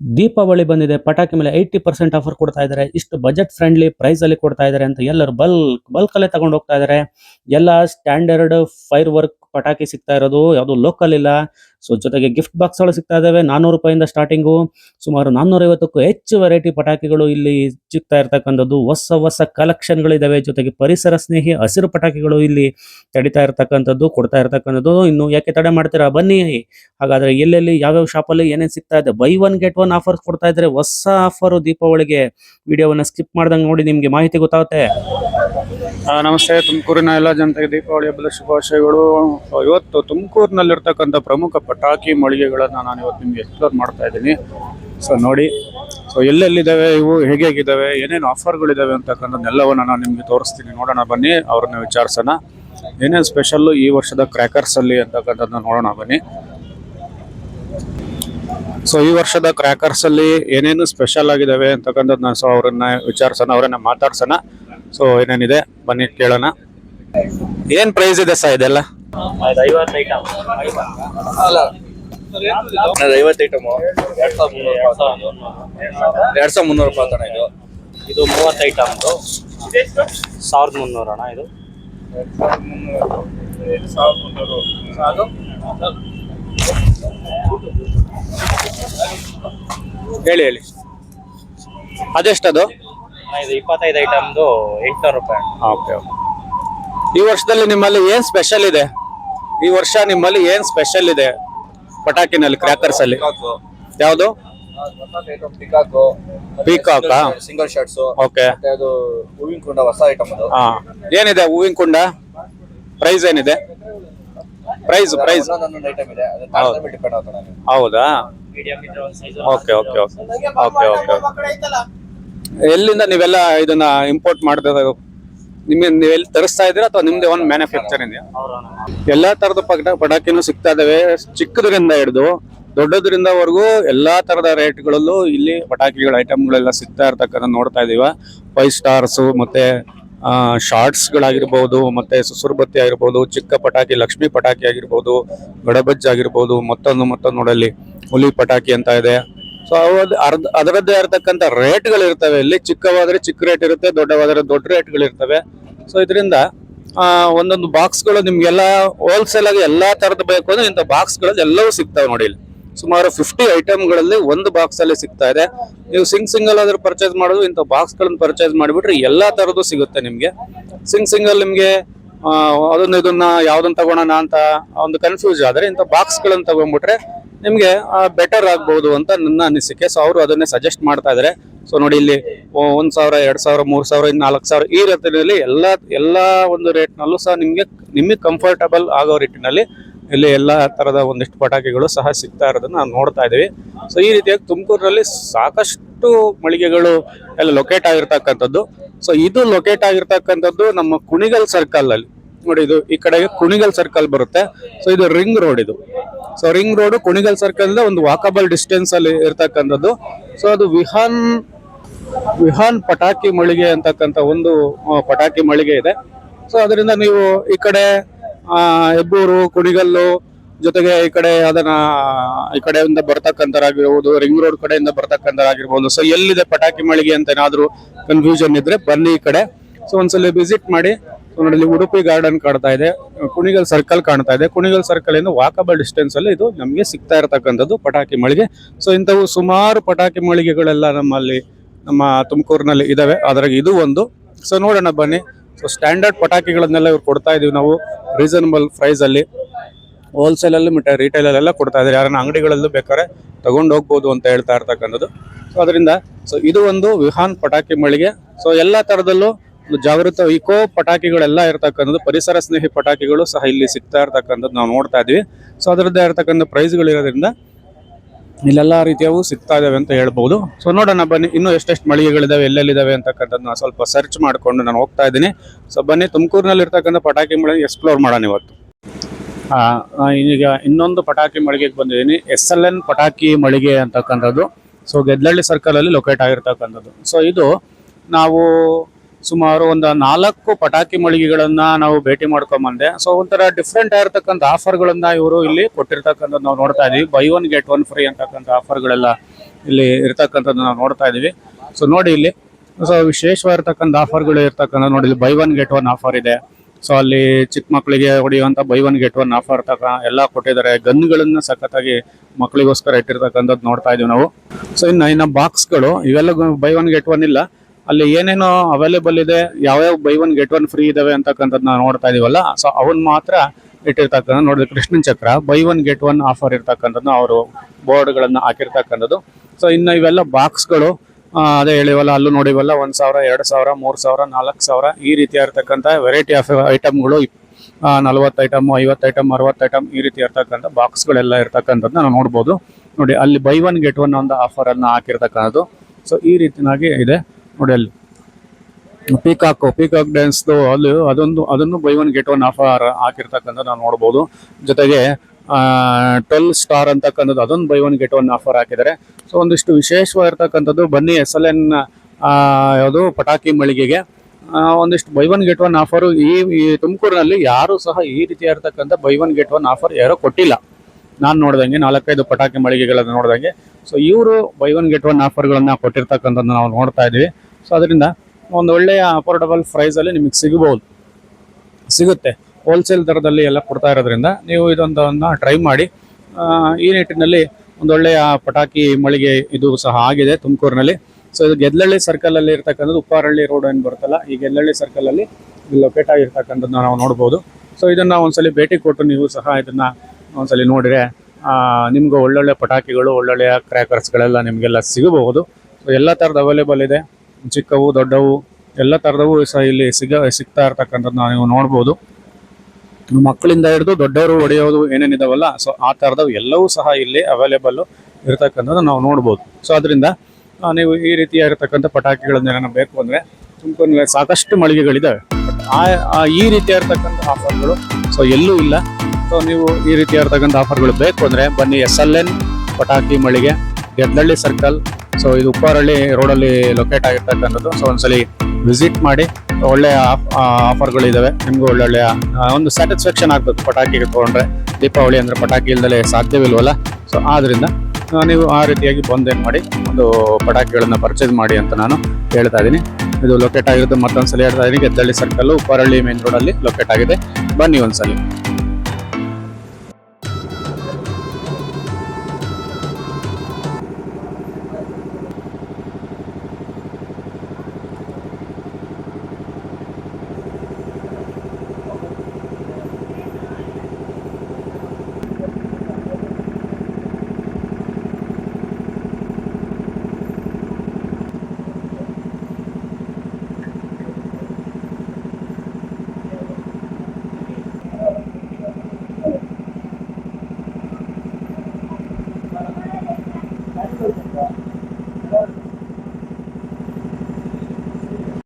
ದೀಪಾವಳಿ ಬಂದಿದೆ, ಪಟಾಕಿ ಮೇಲೆ ಏಯ್ಟಿ ಪರ್ಸೆಂಟ್ ಆಫರ್ ಕೊಡ್ತಾ ಇದ್ದಾರೆ. ಇಷ್ಟು ಬಜೆಟ್ ಫ್ರೆಂಡ್ಲಿ ಪ್ರೈಸ್ ಅಲ್ಲಿ ಕೊಡ್ತಾ ಇದ್ದಾರೆ ಅಂತ ಎಲ್ಲರೂ ಬಲ್ಕ್ ಬಲ್ಕ್ ಅಲ್ಲೇ ತಗೊಂಡು ಹೋಗ್ತಾ ಇದ್ದಾರೆ. ಎಲ್ಲ ಸ್ಟ್ಯಾಂಡರ್ಡ್ ಫೈರ್ ವರ್ಕ್ ಪಟಾಕಿ ಸಿಗ್ತಾ ಇರೋದು, ಯಾವುದು ಲೋಕಲ್ ಇಲ್ಲ. ಸೊ ಜೊತೆಗೆ ಗಿಫ್ಟ್ ಬಾಕ್ಸ್ಗಳು ಸಿಗ್ತಾ ಇದಾವೆ ನಾನೂರು ರೂಪಾಯಿಂದ ಸ್ಟಾರ್ಟಿಂಗು ಸುಮಾರು ನಾನ್ನೂರೈವತ್ತಕ್ಕೂ ಹೆಚ್ಚು ವೆರೈಟಿ ಪಟಾಕಿಗಳು ಇಲ್ಲಿ ಸಿಗ್ತಾ ಇರ್ತಕ್ಕಂಥದ್ದು. ಹೊಸ ಹೊಸ ಇದಾವೆ ಜೊತೆಗೆ ಪರಿಸರ ಸ್ನೇಹಿ ಹಸಿರು ಪಟಾಕಿಗಳು ಇಲ್ಲಿ ತಡಿತಾ ಇರ್ತಕ್ಕಂಥದ್ದು, ಕೊಡ್ತಾ ಇರ್ತಕ್ಕಂಥದ್ದು. ಇನ್ನು ಯಾಕೆ ತಡೆ ಮಾಡ್ತೀರಾ? ಬನ್ನಿ. ಹಾಗಾದ್ರೆ ಎಲ್ಲೆಲ್ಲಿ, ಯಾವ್ಯಾವ ಶಾಪಲ್ಲಿ ಏನೇನು ಸಿಗ್ತಾ ಇದೆ? Buy one get one offer ಕೊಡ್ತಾ ಇದ್ರೆ ಹೊಸ ಆಫರ್ ದೀಪಾವಳಿಗೆ ವಿಡಿಯೋವನ್ನು ಸ್ಕಿಪ್ ಮಾಡ್ದಂಗೆ ನೋಡಿ ನಿಮಗೆ ಮಾಹಿತಿ ಗೊತ್ತಾಗುತ್ತೆ. ನಮಸ್ತೆ, ತುಮಕೂರಿನ ಎಲ್ಲ ಜನತೆಗೆ ದೀಪಾವಳಿ ಹಬ್ಬದ ಶುಭಾಶಯಗಳು. ಇವತ್ತು ತುಮಕೂರಿನಲ್ಲಿರ್ತಕ್ಕಂಥ ಪ್ರಮುಖ ಪಟಾಕಿ ಮಳಿಗೆಗಳನ್ನು ನಾನು ಇವತ್ತು ನಿಮ್ಗೆ ಎಕ್ಸ್ಪ್ಲೋರ್ ಮಾಡ್ತಾ ಇದ್ದೀನಿ. ಸೊ ನೋಡಿ ಸೊ ಎಲ್ಲೆಲ್ಲಿದ್ದಾವೆ, ಇವು ಹೇಗೆ ಹೇಗಿದ್ದಾವೆ, ಏನೇನು ಆಫರ್ಗಳಿದ್ದಾವೆ ಅಂತಕ್ಕಂಥದ್ದೆಲ್ಲವನ್ನು ನಾನು ನಿಮಗೆ ತೋರಿಸ್ತೀನಿ. ನೋಡೋಣ, ಬನ್ನಿ, ಅವ್ರನ್ನ ವಿಚಾರಿಸೋಣ. ಏನೇನು ಸ್ಪೆಷಲ್ಲು ಈ ವರ್ಷದ ಕ್ರ್ಯಾಕರ್ಸಲ್ಲಿ ಅಂತಕ್ಕಂಥದ್ದನ್ನ ನೋಡೋಣ, ಬನ್ನಿ. ಸೊ ಈ ವರ್ಷದ ಕ್ರ್ಯಾಕರ್ಸ್ ಅಲ್ಲಿ ಏನೇನು ಸ್ಪೆಷಲ್ ಆಗಿದಾವೆ ಅಂತಕ್ಕಂಥದ್ದು ಸೊ ಅವ್ರನ್ನ ವಿಚಾರಿಸೋಣ, ಅವರನ್ನ ಮಾತಾಡ್ಸೋಣ. ಸೊ ಏನೇನಿದೆ? ಬನ್ನಿ ಕೇಳೋಣ. ಏನ್ ಪ್ರೈಸ್ ಇದೆ ಸರ್ ಇದೆಲ್ಲ? ಐವತ್ತು ಐಟಮು ಎರಡ್ ಸಾವಿರದ ಮುನ್ನೂರು ಎರಡ್ ಸಾವಿರದ ಮುನ್ನೂರು ರೂಪಾಯಿ ಅಣ್ಣ ಇದು. ಇದು ಮೂವತ್ತು ಐಟಮ್ ಸಾವಿರದ ಮುನ್ನೂರು ಅಣ್ಣ ಇದು. ಹೇಳಿ ಹೇಳಿ. ಅದೆಷ್ಟದು? ಇದು ಇಪ್ಪತ್ತೈದು ಐಟಮ್ದು ಎಂಟುನೂರು ರೂಪಾಯಿ. ಓಕೆ ಈ ವರ್ಷದಲ್ಲಿ ನಿಮ್ಮಲ್ಲಿ ಏನ್ ಸ್ಪೆಷಲ್ ಇದೆ? ಈ ವರ್ಷ ನಿಮ್ಮಲ್ಲಿ ಏನ್ ಸ್ಪೆಷಲ್ ಇದೆ ಪಟಾಕಿನಲ್ಲಿ ಕ್ರ್ಯಾಕರ್ಸ್ ಅಲ್ಲಿ? ಪಿಕಾಕು ಯಾವುದು? ಪಿಕಾಕು ಆ? ಸಿಂಗಲ್ ಶರ್ಟ್ಸ್ ಓಕೆ ಮತ್ತೆ ಅದು ಹೂವಿನ ಕುಂಡ ಹೊಸ ಐಟಮ್ ಅದು. ಹಾ ಏನಿದೆ ಹೂವಿನ ಕುಂಡ? ಪ್ರೈಸ್ ಏನಿದೆ? ಪ್ರೈಸ್ ಪ್ರೈಸ್ ಒಂದೊಂದೊಂದು ಐಟಮ್ ಇದೆ. ಅದು ತಾಳ್ಮೆ ಮೇಲೆ ಡಿಪೆಂಡ್ ಆಗ್ತದೆ. ಹೌದಾ? ಮೀಡಿಯಂ ಇದ್ರೆ size okay okay okay okay okay ಎಲ್ಲಿಂದ ನೀವೆಲ್ಲ ಇದನ್ನ ಇಂಪೋರ್ಟ್ ಮಾಡ್ತಾ ನಿಮ್ಗೆ ಎಲ್ಲಿ ತರಿಸ್ತಾ ಇದ್ದೀರಾ ಅಥವಾ ನಿಮ್ದೇ ಒಂದು ಮ್ಯಾನುಫ್ಯಾಕ್ಚರ್ ಇದೆಯಾ ಎಲ್ಲಾ ತರದ ಪಟ ಪಟಾಕಿನೂ ಸಿಗ್ತಾ ಇದಾವೆ. ಚಿಕ್ಕದ್ರಿಂದ ಹಿಡಿದು ದೊಡ್ಡದ್ರಿಂದವರೆಗೂ ಎಲ್ಲಾ ತರದ ರೇಟ್ಗಳಲ್ಲೂ ಇಲ್ಲಿ ಪಟಾಕಿಗಳ ಐಟಮ್ಗಳೆಲ್ಲ ಸಿಗ್ತಾ ಇರ್ತಕ್ಕಂಥ ನೋಡ್ತಾ ಇದೀವ. ಫೈವ್ ಸ್ಟಾರ್ಸ್ ಮತ್ತೆ ಶಾರ್ಟ್ಸ್ ಗಳಾಗಿರ್ಬೋದು ಮತ್ತೆ ಸುಸುರ್ಬತ್ತಿ ಆಗಿರ್ಬೋದು, ಚಿಕ್ಕ ಪಟಾಕಿ, ಲಕ್ಷ್ಮಿ ಪಟಾಕಿ ಆಗಿರ್ಬೋದು, ಗಡಬಜ್ಜ ಆಗಿರ್ಬೋದು, ಮತ್ತೊಂದು ಮತ್ತೊಂದು ನೋಡಲ್ಲಿ ಹುಲಿ ಪಟಾಕಿ ಅಂತ ಇದೆ. ಸೊ ಅದು ಅರ್ಧ, ಅದರದ್ದೇ ಇರತಕ್ಕಂಥ ರೇಟ್ಗಳು ಇರ್ತವೆ ಇಲ್ಲಿ ಚಿಕ್ಕವಾದ್ರೆ ಚಿಕ್ಕ ರೇಟ್ ಇರುತ್ತೆ, ದೊಡ್ಡವಾದ್ರೆ ದೊಡ್ಡ ರೇಟ್ಗಳು ಇರ್ತವೆ ಸೊ ಇದರಿಂದ ಒಂದೊಂದು ಬಾಕ್ಸ್ಗಳು ನಿಮ್ಗೆಲ್ಲ ಹೋಲ್ಸೇಲ್ ಆಗಿ ಎಲ್ಲಾ ತರದ್ ಬೇಕು ಅಂದ್ರೆ ಇಂಥ ಬಾಕ್ಸ್ಗಳಲ್ಲಿ ಎಲ್ಲವೂ ಸಿಗ್ತವೆ ನೋಡಿ ಇಲ್ಲಿ. ಸುಮಾರು ಫಿಫ್ಟಿ ಐಟಮ್ಗಳಲ್ಲಿ ಒಂದು ಬಾಕ್ಸ್ ಅಲ್ಲಿ ಸಿಗ್ತಾ ಇದೆ. ನೀವು ಸಿಂಗ್ ಸಿಂಗಲ್ ಆದ್ರೂ ಪರ್ಚೇಸ್ ಮಾಡೋದು ಇಂಥ ಬಾಕ್ಸ್ ಗಳನ್ನ ಪರ್ಚೇಸ್ ಮಾಡಿಬಿಟ್ರೆ ಎಲ್ಲಾ ತರದ್ದು ಸಿಗುತ್ತೆ ನಿಮಗೆ. ಸಿಂಗ್ ಸಿಂಗಲ್ ನಿಮಗೆ ಅದನ್ನು ಇದನ್ನ ಯಾವ್ದನ್ನ ತಗೋಣ ಅಂತ ಒಂದು ಕನ್ಫ್ಯೂಸ್ ಆದ್ರೆ ಇಂಥ ಬಾಕ್ಸ್ ಗಳನ್ನ ತಗೊಂಡ್ಬಿಟ್ರೆ ನಿಮ್ಗೆ ಬೆಟರ್ ಆಗ್ಬೋದು ಅಂತ ನನ್ನ ಅನಿಸಿಕೆ. ಸೊ ಅವರು ಅದನ್ನೇ ಸಜೆಸ್ಟ್ ಮಾಡ್ತಾ ಇದ್ದಾರೆ ಸೊ ನೋಡಿ ಇಲ್ಲಿ ಒಂದು ಸಾವಿರ, ಎರಡ್ ಸಾವಿರ, ಮೂರ್ ಸಾವಿರ ಇನ್ನು ನಾಲ್ಕು ಸಾವಿರ, ಈ ರೀತಿಯಲ್ಲಿ ಎಲ್ಲ ಎಲ್ಲ ಒಂದು ರೇಟ್ನಲ್ಲೂ ಸಹ ನಿಮಗೆ ನಿಮಗೆ ಕಂಫರ್ಟಬಲ್ ಆಗೋ ರೇಟಿನಲ್ಲಿ ಇಲ್ಲಿ ಎಲ್ಲ ಥರದ ಒಂದಿಷ್ಟು ಪಟಾಕಿಗಳು ಸಹ ಸಿಗ್ತಾ ಇರೋದನ್ನ ನಾವು ನೋಡ್ತಾ ಇದ್ದೀವಿ ಸೊ ಈ ರೀತಿಯಾಗಿ ತುಮಕೂರಿನಲ್ಲಿ ಸಾಕಷ್ಟು ಮಳಿಗೆಗಳು ಎಲ್ಲ ಲೊಕೇಟ್ ಆಗಿರ್ತಕ್ಕಂಥದ್ದು. ಸೊ ಇದು ಲೊಕೇಟ್ ಆಗಿರ್ತಕ್ಕಂಥದ್ದು ನಮ್ಮ ಕುಣಿಗಲ್ ಸರ್ಕಲ್ ಅಲ್ಲಿ. ನೋಡಿ, ಇದು ಈ ಕಡೆಗೆ ಕುಣಿಗಲ್ ಸರ್ಕಲ್ ಬರುತ್ತೆ. ಸೊ ಇದು ರಿಂಗ್ ರೋಡ್ ಇದು. So ring road Kunigal circle ಒಂದು ವಾಕಬಲ್ ಡಿಸ್ಟೆನ್ಸ್ ಅಲ್ಲಿ ಇರ್ತಕ್ಕಂಥದ್ದು. ಸೊ ಅದು ವಿಹಾನ್ ವಿಹಾನ್ ಪಟಾಕಿ ಮಳಿಗೆ ಅಂತಕ್ಕಂಥ ಒಂದು ಪಟಾಕಿ ಮಳಿಗೆ ಇದೆ. ಸೊ ಅದರಿಂದ ನೀವು ಈ ಕಡೆ ಹೆಬ್ಬೂರು, ಕುಣಿಗಲ್ಲು ಜೊತೆಗೆ ಈ ಕಡೆ ಅದನ್ನ, ಈ ಕಡೆಯಿಂದ ಬರ್ತಕ್ಕಂಥರಾಗಿರ್ಬೋದು ರಿಂಗ್ ರೋಡ್ ಕಡೆಯಿಂದ ಬರ್ತಕ್ಕಂಥರಾಗಿರ್ಬೋದು. ಸೊ ಎಲ್ಲಿದೆ ಪಟಾಕಿ ಮಳಿಗೆ ಅಂತ ಏನಾದರೂ ಕನ್ಫ್ಯೂಷನ್ ಇದ್ರೆ ಬನ್ನಿ ಈ ಕಡೆ. ಸೊ ಒಂದ್ಸಲ ವಿಸಿಟ್ ಮಾಡಿ ಸೊ ನೋಡಿ ಇಲ್ಲಿ ಉಡುಪಿ ಗಾರ್ಡನ್ ಕಾಣ್ತಾ ಇದೆ. ಕುಣಿಗಲ್ ಸರ್ಕಲ್ ಕಾಣ್ತಾ ಇದೆ. ಕುಣಿಗಲ್ ಸರ್ಕಲ್ ಇಂದ ವಾಕಬಲ್ ಡಿಸ್ಟೆನ್ಸ್ ಅಲ್ಲಿ ಇದು ನಮಗೆ ಸಿಗ್ತಾ ಇರತಕ್ಕಂಥದ್ದು ಪಟಾಕಿ ಮಳಿಗೆ. ಸೊ ಇಂಥವು ಸುಮಾರು ಪಟಾಕಿ ಮಳಿಗೆಗಳೆಲ್ಲ ನಮ್ಮಲ್ಲಿ, ನಮ್ಮ ತುಮಕೂರಿನಲ್ಲಿ ಇದಾವೆ. ಅದ್ರಾಗ ಇದು ಒಂದು. ಸೊ ನೋಡೋಣ ಬನ್ನಿ. ಸೊ ಸ್ಟ್ಯಾಂಡರ್ಡ್ ಪಟಾಕಿಗಳನ್ನೆಲ್ಲ ಇವ್ರು ಕೊಡ್ತಾ ಇದೀವಿ ನಾವು. ರೀಸನಬಲ್ ಪ್ರೈಸ್ ಅಲ್ಲಿ. ಹೋಲ್ಸೇಲ್ ಅಲ್ಲಿ ಮತ್ತೆ ರಿಟೈಲ್ ಅಲ್ಲೆಲ್ಲ ಕೊಡ್ತಾ ಇದ್ದಾರೆ ಯಾರನ್ನ ಅಂಗಡಿಗಳಲ್ಲೂ ಬೇಕಾದ್ರೆ ತಗೊಂಡು ಹೋಗ್ಬೋದು ಅಂತ ಹೇಳ್ತಾ ಇರ್ತಕ್ಕಂಥದ್ದು. ಸೊ ಅದರಿಂದ ಸೊ ಇದು ಒಂದು ವಿಹಾನ್ ಪಟಾಕಿ ಮಳಿಗೆ. ಸೊ ಎಲ್ಲ ತರದಲ್ಲೂ ಒಂದು ಜಾಗೃತ ಇಕೋ ಪಟಾಕಿಗಳೆಲ್ಲ ಇರತಕ್ಕಂಥದ್ದು, ಪರಿಸರ ಸ್ನೇಹಿ ಪಟಾಕಿಗಳು ಸಹ ಇಲ್ಲಿ ಸಿಗ್ತಾ ಇರ್ತಕ್ಕಂಥದ್ದು ನಾವು ನೋಡ್ತಾ ಇದ್ವಿ. ಸೊ ಅದರದ್ದೇ ಇರತಕ್ಕಂಥ ಪ್ರೈಸ್ಗಳು ಇರೋದ್ರಿಂದ ಇಲ್ಲೆಲ್ಲ ರೀತಿಯವು ಸಿಗ್ತಾ ಇದಾವೆ ಅಂತ ಹೇಳ್ಬಹುದು ಸೊ ನೋಡೋಣ ಬನ್ನಿ, ಇನ್ನೂ ಎಷ್ಟೆಷ್ಟು ಮಳಿಗೆಗಳಿದಾವೆ, ಎಲ್ಲೆಲ್ಲಿದಾವೆ ಅಂತಕ್ಕಂಥದ್ದು ಸ್ವಲ್ಪ ಸರ್ಚ್ ಮಾಡ್ಕೊಂಡು ನಾನು ಹೋಗ್ತಾ ಇದ್ದೀನಿ. ಸೊ ಬನ್ನಿ, ತುಮಕೂರಿನಲ್ಲಿ ಇರ್ತಕ್ಕಂಥ ಪಟಾಕಿ ಮಳಿಗೆ ಎಕ್ಸ್ಪ್ಲೋರ್ ಮಾಡೋಣ ಇವತ್ತು. ಈಗ ಇನ್ನೊಂದು ಪಟಾಕಿ ಮಳಿಗೆಗೆ ಬಂದಿದ್ದೀನಿ ಎಸ್ ಎಲ್ ಎನ್ ಪಟಾಕಿ ಮಳಿಗೆ ಅಂತಕ್ಕಂಥದ್ದು. ಸೊ ಗೆದ್ಲಳ್ಳಿ ಸರ್ಕಲ್ ಅಲ್ಲಿ ಲೊಕೇಟ್ ಆಗಿರ್ತಕ್ಕಂಥದ್ದು. ಸೊ ಇದು ನಾವು ಸುಮಾರು ಒಂದು ನಾಲ್ಕು ಪಟಾಕಿ ಮಳಿಗೆಗಳನ್ನ ನಾವು ಭೇಟಿ ಮಾಡ್ಕೊಂಡ್ ಬಂದೆ. ಸೊ ಒಂಥರ ಡಿಫ್ರೆಂಟ್ ಆಗಿರ್ತಕ್ಕಂಥ ಆಫರ್ಗಳನ್ನ ಇವರು ಇಲ್ಲಿ ಕೊಟ್ಟಿರ್ತಕ್ಕಂಥದ್ದು ನಾವು ನೋಡ್ತಾ ಇದೀವಿ. Buy one get one free ಅಂತಕ್ಕಂಥ ಆಫರ್ಗಳೆಲ್ಲ ಇಲ್ಲಿ ಇರ್ತಕ್ಕಂಥದ್ದು ನಾವು ನೋಡ್ತಾ ಇದೀವಿ. ಸೊ ನೋಡಿ ಇಲ್ಲಿ. ಸೊ ವಿಶೇಷವಾಗಿರ್ತಕ್ಕಂಥ ಆಫರ್ಗಳು ಇರ್ತಕ್ಕಂಥ ನೋಡಿ buy one get one offer ಇದೆ. ಸೊ ಅಲ್ಲಿ ಚಿಕ್ಕ ಮಕ್ಕಳಿಗೆ ಹೊಡೆಯುವಂಥ buy one get one offer ತಕ್ಕ ಎಲ್ಲ ಕೊಟ್ಟಿದ್ದಾರೆ. ಗನ್ಗಳನ್ನು ಸಖತ್ತಾಗಿ ಮಕ್ಕಳಿಗೋಸ್ಕರ ಇಟ್ಟಿರ್ತಕ್ಕಂಥದ್ದು ನೋಡ್ತಾ ಇದೀವಿ ನಾವು. ಸೊ ಇನ್ನು ಇನ್ನು ಬಾಕ್ಸ್ಗಳು ಇವೆಲ್ಲ ಬೈ ಒನ್ ಗೆಟ್ ಒನ್ ಇಲ್ಲ. ಅಲ್ಲಿ ಏನೇನು ಅವೈಲೇಬಲ್ ಇದೆ, ಯಾವ್ಯಾವ buy one get one free ಇದಾವೆ ಅಂತಕ್ಕಂಥದ್ದು ನಾವು ನೋಡ್ತಾ ಇದೀವಲ್ಲ ಸೊ ಅವನ್ ಮಾತ್ರ ಇಟ್ಟಿರ್ತಕ್ಕಂಥ ನೋಡಿದ್ರೆ ಕೃಷ್ಣನ್ ಚಕ್ರ buy one get one offer ಇರ್ತಕ್ಕಂಥದ್ದು ಅವರು ಬೋರ್ಡ್ಗಳನ್ನು ಹಾಕಿರ್ತಕ್ಕಂಥದ್ದು. ಸೊ ಇನ್ನು ಇವೆಲ್ಲ ಬಾಕ್ಸ್ಗಳು ಅದೇ ಹೇಳಿವಲ್ಲ, ಅಲ್ಲೂ ನೋಡಿವಲ್ಲ, ಒಂದ್ ಸಾವಿರ, ಎರಡು ಸಾವಿರ, ಮೂರ್ ಸಾವಿರ, ನಾಲ್ಕು ಸಾವಿರ, ಈ ರೀತಿ ಇರ್ತಕ್ಕಂಥ ವೆರೈಟಿ ಆಫ್ ಐಟಮ್ಗಳು ನಲ್ವತ್ತು ಐಟಮ್ ಐವತ್ತು ಐಟಮ್ ಅರವತ್ತು ಐಟಮ್ ಈ ರೀತಿ ಇರ್ತಕ್ಕಂಥ ಬಾಕ್ಸ್ಗಳೆಲ್ಲ ಇರ್ತಕ್ಕಂಥದ್ದು ನಾವು ನೋಡ್ಬೋದು. ನೋಡಿ, ಅಲ್ಲಿ ಬೈ ಒನ್ ಗೆಟ್ ಒನ್ ಒಂದು ಆಫರ್ ಅನ್ನ ಹಾಕಿರ್ತಕ್ಕಂಥದ್ದು. ಸೊ ಈ ರೀತಿಯಾಗಿ ಇದೆ. ನೋಡಿ ಅಲ್ಲಿ ಪೀಕಾಕ್ ಪೀಕಾಕ್ ಡ್ಯಾನ್ಸ್ ಅಲ್ಲಿ ಅದೊಂದು ಅದನ್ನು buy one get one offer ಹಾಕಿರ್ತಕ್ಕಂಥ ನಾವು ನೋಡ್ಬೋದು. ಜೊತೆಗೆ ಟ್ವೆಲ್ ಸ್ಟಾರ್ ಅಂತಕ್ಕಂಥದ್ದು ಅದೊಂದು buy one get one offer ಹಾಕಿದ್ದಾರೆ. ಸೊ ಒಂದಿಷ್ಟು ವಿಶೇಷವಾಗಿರ್ತಕ್ಕಂಥದ್ದು ಬನ್ನಿ ಎಸ್ ಎಲ್ ಎನ್ ಯಾವುದು ಪಟಾಕಿ ಮಳಿಗೆಗೆ. ಒಂದಿಷ್ಟು buy one get one offer ಈ ಈ ತುಮಕೂರಿನಲ್ಲಿ ಯಾರೂ ಸಹ ಈ ರೀತಿಯಾಗಿರ್ತಕ್ಕಂಥ buy one get one offer ಯಾರೋ ಕೊಟ್ಟಿಲ್ಲ. ನಾನು ನೋಡ್ದಂಗೆ, ನಾಲ್ಕೈದು ಪಟಾಕಿ ಮಳಿಗೆಗಳನ್ನು ನೋಡ್ದಂಗೆ. ಸೊ ಇವರು ಬೈ ಒನ್ ಗೆಟ್ ಒನ್ ಆಫರ್ಗಳನ್ನು ಕೊಟ್ಟಿರ್ತಕ್ಕಂಥದ್ದು ನಾವು ನೋಡ್ತಾ ಇದೀವಿ ಸೊ ಅದರಿಂದ ಒಂದು ಒಳ್ಳೆಯ ಅಫೋರ್ಡಬಲ್ ಪ್ರೈಸಲ್ಲಿ ನಿಮಗೆ ಸಿಗಬಹುದು ಸಿಗುತ್ತೆ. ಹೋಲ್ಸೇಲ್ ದರದಲ್ಲಿ ಎಲ್ಲ ಕೊಡ್ತಾ ಇರೋದ್ರಿಂದ ನೀವು ಇದೊಂದನ್ನ ಟ್ರೈ ಮಾಡಿ ಈ ನಿಟ್ಟಿನಲ್ಲಿ ಒಂದೊಳ್ಳೆಯ ಪಟಾಕಿ ಮಳಿಗೆ ಇದು ಸಹ ಆಗಿದೆ ತುಮಕೂರಿನಲ್ಲಿ. ಸೊ ಇದು ಗೆದ್ದಳ್ಳಿ ಸರ್ಕಲ್ ಅಲ್ಲಿ ಇರ್ತಕ್ಕಂಥದ್ದು ಉಪ್ಪಾರಳ್ಳಿ ರೋಡ್ ಏನು ಬರುತ್ತಲ್ಲ, ಈ ಗೆದ್ದಳ್ಳಿ ಸರ್ಕಲ್ ಅಲ್ಲಿ ಲೊಕೇಟ್ ಆಗಿರ್ತಕ್ಕಂಥದ್ದು ನಾವು ನೋಡ್ಬೋದು. ಸೊ ಇದನ್ನ ಒಂದ್ಸಲಿ ಭೇಟಿ ಕೊಟ್ಟು ನೀವು ಸಹ ಇದನ್ನ ಒಂದ್ಸಲಿ ನೋಡಿದ್ರೆ ನಿಮ್ಗೆ ಒಳ್ಳೊಳ್ಳೆ ಪಟಾಕಿಗಳು ಒಳ್ಳೊಳ್ಳೆಯ ಕ್ರ್ಯಾಕರ್ಸ್ಗಳೆಲ್ಲ ನಿಮಗೆಲ್ಲ ಸಿಗಬಹುದು. ಎಲ್ಲ ಥರದ ಅವೈಲೇಬಲ್ ಇದೆ. ಚಿಕ್ಕವು, ದೊಡ್ಡವು, ಎಲ್ಲ ಥರದವು ಸಹ ಇಲ್ಲಿ ಸಿಗ, ಸಿಗ್ತಾ ಇರ್ತಕ್ಕಂಥದ್ದು ನೀವು ನೋಡ್ಬೋದು. ಮಕ್ಕಳಿಂದ ಹಿಡಿದು ದೊಡ್ಡವರು ಹೊಡೆಯೋದು ಏನೇನಿದಾವಲ್ಲ ಸೊ ಆ ಥರದವು ಎಲ್ಲವೂ ಸಹ ಇಲ್ಲಿ ಅವೈಲೇಬಲ್ಲು ಇರತಕ್ಕಂಥದ್ದು ನಾವು ನೋಡ್ಬೋದು. ಸೊ ಅದರಿಂದ ನೀವು ಈ ರೀತಿಯಾಗಿರ್ತಕ್ಕಂಥ ಪಟಾಕಿಗಳನ್ನ ಏನಾರ ಬೇಕು ಅಂದರೆ ತುಮಕೂರಿನಲ್ಲಿ ಸಾಕಷ್ಟು ಮಳಿಗೆಗಳಿದ್ದಾವೆ ಆ ಈ ರೀತಿಯಾಗಿರ್ತಕ್ಕಂಥ ಆಫರ್ಗಳು ಸೊ ಎಲ್ಲೂ ಇಲ್ಲ. ಸೊ ನೀವು ಈ ರೀತಿ ಇರತಕ್ಕಂಥ ಆಫರ್ಗಳು ಬೇಕು ಅಂದರೆ ಬನ್ನಿ ಎಸ್ ಎಲ್ ಎನ್ ಪಟಾಕಿ ಮಳಿಗೆ, ಗೆದ್ದಳ್ಳಿ ಸರ್ಕಲ್ ಸೊ ಇದು ಉಪ್ಪಾರಳ್ಳಿ ರೋಡಲ್ಲಿ ಲೊಕೇಟ್ ಆಗಿರ್ತಕ್ಕಂಥದ್ದು. ಸೊ ಒಂದ್ಸಲಿ ವಿಸಿಟ್ ಮಾಡಿ. ಒಳ್ಳೆಯ ಆಫರ್ಗಳು ಇದಾವೆ. ನಿಮ್ಗೂ ಒಳ್ಳೊಳ್ಳೆಯ ಒಂದು ಸ್ಯಾಟಿಸ್ಫ್ಯಾಕ್ಷನ್ ಆಗ್ಬೇಕು ಪಟಾಕಿ ತೊಗೊಂಡ್ರೆ. ದೀಪಾವಳಿ ಅಂದರೆ ಪಟಾಕಿ ಇಲ್ದಲೇ ಸಾಧ್ಯವಿಲ್ವಲ್ಲ ಸೊ ಆದ್ದರಿಂದ ನೀವು ಆ ರೀತಿಯಾಗಿ ಬಂದೇನು ಮಾಡಿ, ಒಂದು ಪಟಾಕಿಗಳನ್ನು ಪರ್ಚೇಸ್ ಮಾಡಿ ಅಂತ ನಾನು ಹೇಳ್ತಾ ಇದ್ದೀನಿ. ಇದು ಲೊಕೇಟ್ ಆಗಿರೋದು ಮತ್ತೊಂದ್ಸಲಿ ಹೇಳ್ತಾ ಇದ್ದೀನಿ. ಗೆದ್ದಳ್ಳಿ ಸರ್ಕಲ್ ಉಪ್ಪಾರಳ್ಳಿ ಮೇನ್ ರೋಡಲ್ಲಿ ಲೊಕೇಟ್ ಆಗಿದೆ. ಬನ್ನಿ ಒಂದ್ಸಲಿ.